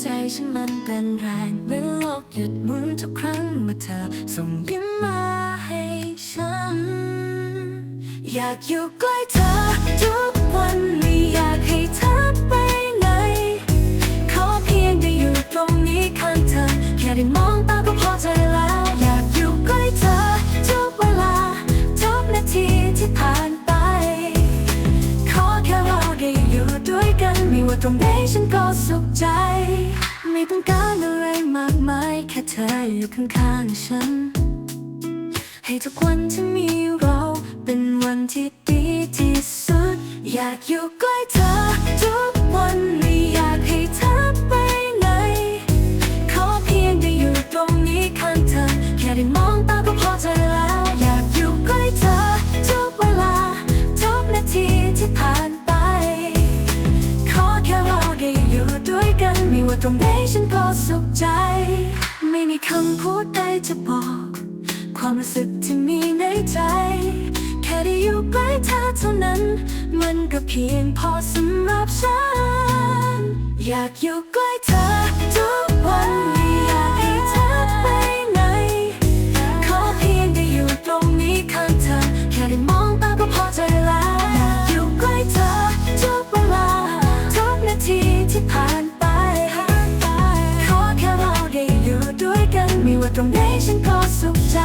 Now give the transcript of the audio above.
ใจฉันมันเป็นแรงเมื่อโลกหยุดหมุนทุกครั้งเมื่อเธอส่งยิ้มมาให้ฉัน อยากอยู่ใกล้เธอทุกวันไม่อยากให้เธอไปไหน ขอเพียงได้อยู่ตรงนี้ข้างเธอแค่ได้มอง ว่าตรงนี้ฉันก็สุขใจ ไม่ต้องการอะไรมากมายแค่เธออยู่ข้างๆฉัน ให้ทุกวันที่มีเราเป็นวันที่ดีที่สุด อยากอยู่ใกล้เธอ ว่าตรงไหนฉันก็สุขใจ ไม่มีคำพูดใดจะบอก ความรู้สึกที่มีในใจ แค่ได้อยู่ใกล้เธอเท่านั้น มันก็เพียงพอสำหรับฉัน อยากอยู่ใกล้เธอทุกวันนี้ ไม่ว่าตรงไหนฉันก็สุขใจ